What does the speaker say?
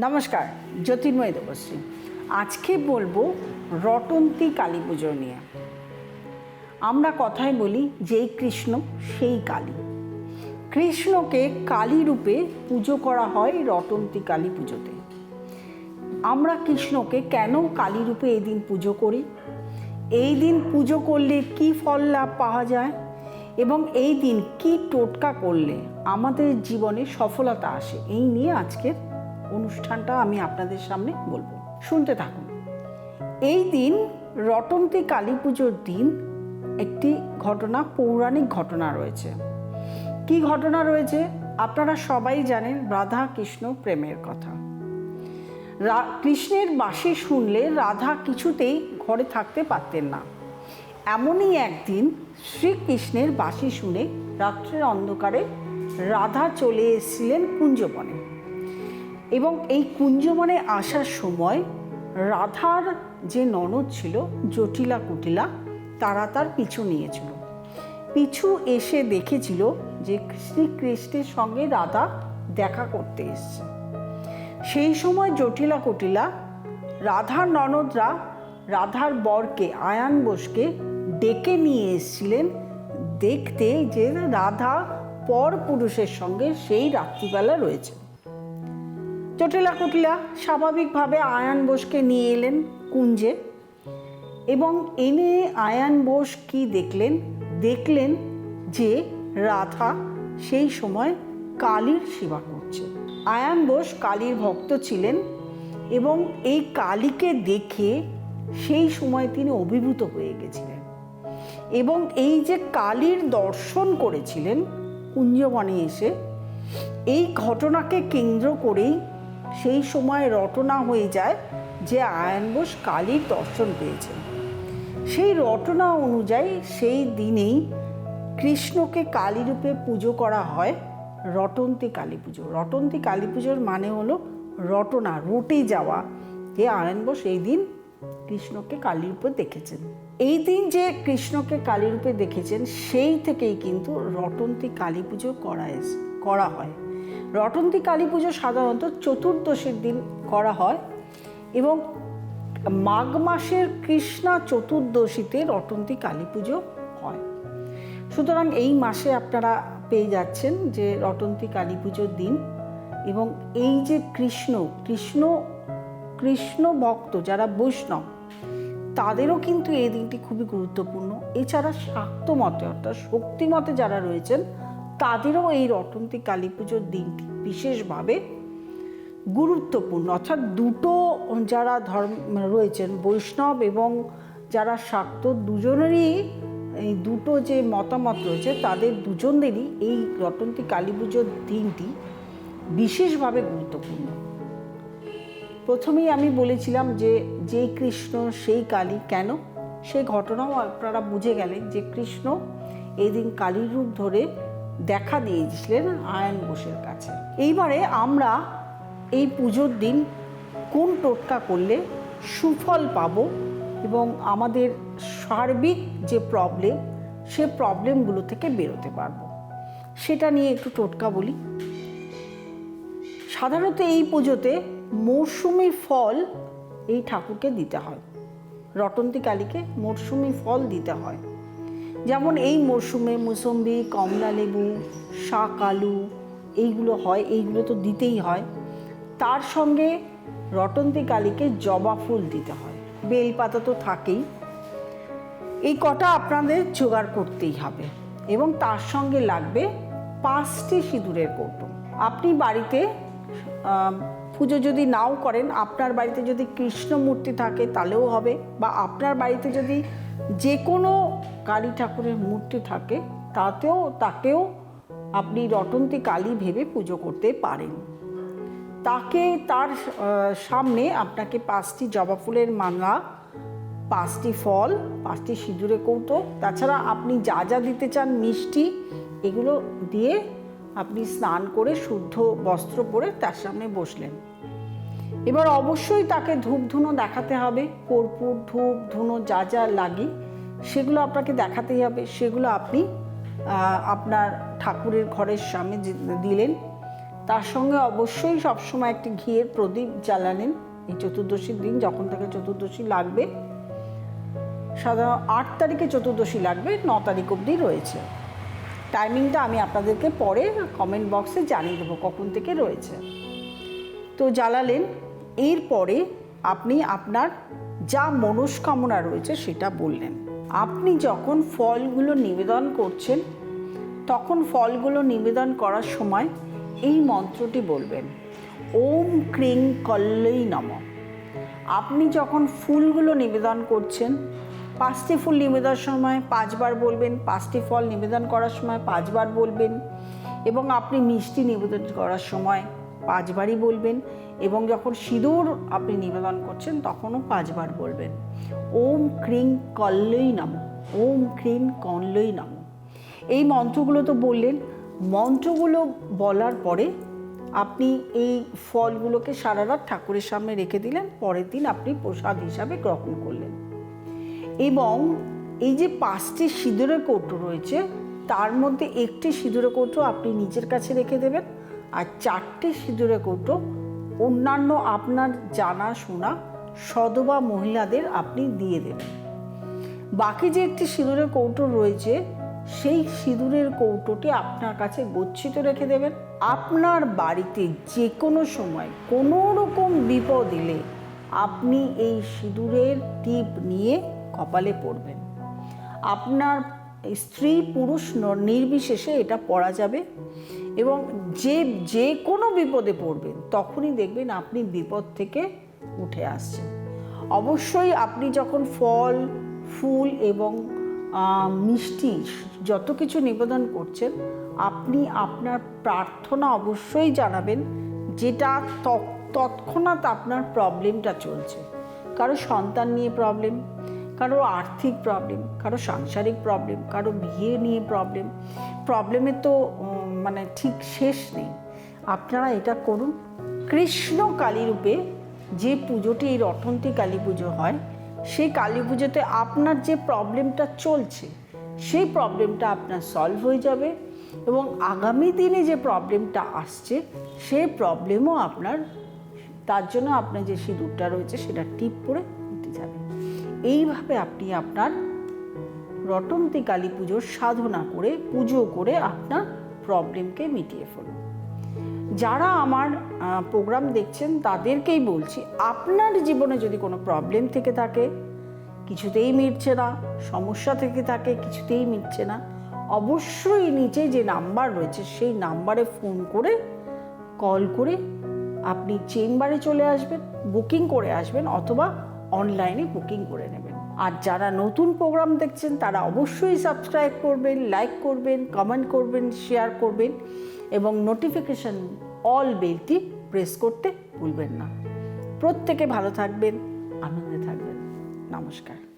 নমস্কার, জ্যোতির্ময় দেবশ্রী। আজকে বলব রটন্তী কালী পুজো নিয়ে। আমরা কথায় বলি, যেই কৃষ্ণ, সেই কালী। কৃষ্ণকে কালী রূপে পুজো করা হয় রটন্তী কালী পুজোতে। আমরা কৃষ্ণকে কেন কালী রূপে এই দিন পুজো করি? এই দিন পুজো করলে কি ফল লাভ পাওয়া যায়? এবং এই দিন কি টোটকা করলে আমাদের জীবনে সফলতা আসে? এই নিয়ে আজকের অনুষ্ঠানটা আমি আপনাদের সামনে বলব। শুনতে থাকুন। এই দিন রটন্তী কালী পুজোর দিন একটি ঘটনা, পৌরাণিক ঘটনা রয়েছে। কি ঘটনা রয়েছে? আপনারা সবাই জানেন রাধা কৃষ্ণ প্রেমের কথা। কৃষ্ণের বাঁশি শুনলে রাধা কিছুতেই ঘরে থাকতে পারতেন না। এমনই একদিন শ্রীকৃষ্ণের বাসি শুনে রাত্রের অন্ধকারে রাধা চলে এসেছিলেন কুঞ্জবনে। এবং এই কুঞ্জবনে আসার সময় রাধার যে ননদ ছিল, জটিলা কুটিলা, তারা তার পিছু নিয়েছিল। পিছু এসে দেখেছিল যে শ্রীকৃষ্ণের সঙ্গে রাধা দেখা করতে এসছে। সেই সময় জটিলা কুটিলা রাধার ননদরা রাধার বরকে, আয়ান বোসকে ডেকে নিয়ে এসেছিলেন দেখতে যে রাধা পর পুরুষের সঙ্গে সেই রাত্রিবেলা রয়েছে। জটিলা কুটিলা স্বাভাবিকভাবে আয়ান বোসকে নিয়ে এলেন কুঞ্জে। এবং এনে আয়ান বোস কি দেখলেন? দেখলেন যে রাধা সেই সময় কালীর সেবা করছে। আয়ান বোস কালীর ভক্ত ছিলেন এবং এই কালীকে দেখে সেই সময় তিনি অভিভূত হয়ে গেছিলেন। এবং এই যে কালীর দর্শন করেছিলেন কুঞ্জবনে এসে, এই ঘটনাকে কেন্দ্র করেই সেই সময় রটনা হয়ে যায় যে আয়ন বোস কালীর দর্শন পেয়েছেন সেই রটনা অনুযায়ী সেই দিনেই কৃষ্ণকে কালী রূপে পুজো করা হয়, রটন্তী কালী পুজো। রটন্তী কালী পুজোর মানে হলো রটনা, রটে যাওয়া। যে আয়ন বোস এই দিন কৃষ্ণকে কালী রূপে দেখেছেন। এই দিন যে কৃষ্ণকে কালী রূপে দেখেছেন, সেই থেকেই কিন্তু রটন্তী কালী পুজো করা করা হয়। রটন্তী কালী পুজো সাধারণত চতুর্দশীর দিন করা হয় এবং মাঘ মাসের কৃষ্ণা চতুর্দশীতে রটন্তী কালী পুজো হয়। সুতরাং এই মাসে আপনারা পেয়ে যাচ্ছেন যে রটন্তী কালী পুজোর দিন এবং এই যে কৃষ্ণ কৃষ্ণ কৃষ্ণ ভক্ত যারা বৈষ্ণব, তাদেরও কিন্তু এই দিনটি খুবই গুরুত্বপূর্ণ। এছাড়া শাক্ত মতে অর্থাৎ শক্তিমতে যারা রয়েছেন তাদেরও এই রটন্তী কালী পুজোর দিনটি বিশেষভাবে গুরুত্বপূর্ণ। অর্থাৎ দুটো যারা ধর্ম রয়েছেন বৈষ্ণব এবং যারা শাক্ত, দুজনেরই এই দুটো যে মতামত রয়েছে, তাদের দুজনেরই এই রটন্তী কালী পুজোর দিনটি বিশেষভাবে গুরুত্বপূর্ণ। প্রথমেই আমি বলেছিলাম যে যেই কৃষ্ণ, সেই কালী কেন? সেই ঘটনাও আপনারা বুঝে গেলেন যে কৃষ্ণ এই দিন কালীর রূপ ধরে দেখা দিয়েছিলেন আয়ন ঘোষের কাছে। এইবারে আমরা এই পুজোর দিন কোন টোটকা করলে সুফল পাব এবং আমাদের সার্বিক যে প্রবলেম সে প্রবলেমগুলো থেকে বেরোতে পারব। সেটা নিয়ে একটু টোটকা বলি। সাধারণত এই পুজোতে মরশুমি ফল এই ঠাকুরকে দিতে হয়। রটন্তী কালীকে মরশুমি ফল দিতে হয়। যেমন এই মরশুমে মুসম্বি, কমলা লেবু, শাক, আলু, এইগুলো হয়, এইগুলো তো দিতেই হয়। তার সঙ্গে রটন্তী কালীকে জবা ফুল দিতে হয়। বেলপাতা তো থাকেই। এই কটা আপনাদের জোগাড় করতেই হবে এবং তার সঙ্গে লাগবে পাঁচটি সিঁদুরের কৌটো। আপনি বাড়িতে পুজো যদি নাও করেন, আপনার বাড়িতে যদি কৃষ্ণ মূর্তি থাকে তাহলেও হবে বা আপনার বাড়িতে যদি যে কোনো কালী ঠাকুরের মূর্তি থাকে, তাতেও, তাকেও আপনি রটন্তী কালী ভেবে পুজো করতে পারেন। তাকে তার সামনে আপনাকে পাঁচটি জবা ফুলের মালা, পাঁচটি ফল, পাঁচটি সিঁদুরে কৌটো তাছাড়া আপনি যা যা দিতে চান মিষ্টি, এগুলো দিয়ে আপনি স্নান করে শুদ্ধ বস্ত্র পরে তার সামনে বসলেন। এবার অবশ্যই তাকে ধূপ ধুনো দেখাতে হবে, কর্পূর, ধূপ, ধুনো যা যা লাগে, সেগুলো আপনাকে দেখাতেই হবে। সেগুলো আপনি আপনার ঠাকুরের ঘরের সামনে দিলেন। তার সঙ্গে অবশ্যই সবসময় একটি ঘিয়ের প্রদীপ জ্বালালেন এই চতুর্দশীর দিন, যখন থেকে চতুর্দশী লাগবে। সাধারণ আট তারিখে চতুর্দশী লাগবে, ন তারিখ অবধি রয়েছে। টাইমিংটা আমি আপনাদেরকে পরে কমেন্ট বক্সে জানিয়ে দেবো কখন থেকে রয়েছে। তো জ্বালালেন এরপরে আপনি আপনার যা মনস্কামনা রয়েছে সেটা বললেন। আপনি যখন ফলগুলো নিবেদন করছেন, তখন ফলগুলো নিবেদন করার সময় এই মন্ত্রটি বলবেন, ওম ক্রিং কল্লই নম। আপনি যখন ফুলগুলো নিবেদন করছেন, পাঁচটি ফুল নিবেদনের সময় পাঁচবার বলবেন, পাঁচটি ফল নিবেদন করার সময় পাঁচবার বলবেন এবং আপনি মিষ্টি নিবেদন করার সময় পাঁচবারই বলবেন এবং যখন সিঁদুর আপনি নিবেদন করছেন, তখনও পাঁচবার বলবেন। ওম ক্রিং কল্লই নাম, ওম ক্রিং কল্লই নাম। এই মন্ত্রগুলো তো বললেন, মন্ত্রগুলো বলার পরে আপনি এই ফলগুলোকে সারা রাত ঠাকুরের সামনে রেখে দিলেন, পরের দিন আপনি প্রসাদ হিসাবে গ্রহণ করলেন। এবং এই যে পাঁচটি সিঁদুরের কৌটো রয়েছে, তার মধ্যে একটি সিঁদুরের কৌটো আপনি নিজের কাছে রেখে দেবেন আর চারটে সিঁদুরের কৌটো। অন্যান্য আপনার জানা শোনা সদবা মহিলাদের আপনি দিয়ে দেবেন। বাকি যে একটি সিঁদুরের কৌটো রয়েছে, সেই সিঁদুরের কৌটোটি আপনার কাছে গচ্ছিত রেখে দেবেন। আপনার বাড়িতে যে কোনো সময় কোনো রকম বিপদ এলে আপনি এই সিঁদুরের টিপ নিয়ে কপালে পড়বেন। আপনার স্ত্রী পুরুষ নির্বিশেষে এটা পড়া যাবে এবং যে যে কোনো বিপদে পড়বেন, তখনই দেখবেন আপনি বিপদ থেকে উঠে আসছেন। অবশ্যই আপনি যখন ফল, ফুল এবং মিষ্টি যত কিছু নিবেদন করছেন, আপনি আপনার প্রার্থনা অবশ্যই জানাবেন যেটা তৎক্ষণাৎ আপনার প্রবলেমটা চলছে। কারও সন্তান নিয়ে প্রবলেম কারও আর্থিক প্রবলেম কারও সাংসারিক প্রবলেম কারও বিয়ে নিয়ে প্রবলেম প্রবলেমে তো মানে ঠিক শেষ নেই। আপনারা এটা করুন। কৃষ্ণ কালী রূপে যে পুজোটি, এই রটন্তী কালী পুজো হয়, সেই কালী পুজোতে আপনার যে প্রবলেমটা চলছে, সেই প্রবলেমটা আপনার সলভ হয়ে যাবে এবং আগামী দিনে যে প্রবলেমটা আসছে, সেই প্রবলেমও আপনার, তার জন্য আপনার যে সিঁদুরটা রয়েছে, সেটা টিপ করে এইভাবে আপনি আপনার রটন্তী কালী পুজোর সাধনা করে, পুজো করে আপনার প্রবলেমকে মিটিয়ে ফেলুন। যারা আমার প্রোগ্রাম দেখছেন তাদেরকেই বলছি, আপনার জীবনে যদি কোনো প্রবলেম থেকে থাকে, কিছুতেই মিটছে না, সমস্যা থেকে থাকে, কিছুতেই মিটছে না, অবশ্যই নিচে যে নাম্বার রয়েছে সেই নাম্বারে ফোন করে কল করে আপনি চেম্বারে চলে আসবেন বুকিং করে আসবেন অথবা অনলাইনে বুকিং করে নেবেন। আর যারা নতুন প্রোগ্রাম দেখছেন, তারা অবশ্যই সাবস্ক্রাইব করবেন লাইক করবেন কমেন্ট করবেন শেয়ার করবেন এবং নোটিফিকেশন অল বেলটি প্রেস করতে ভুলবেন না। প্রত্যেকে ভালো থাকবেন, আনন্দে থাকবেন। নমস্কার।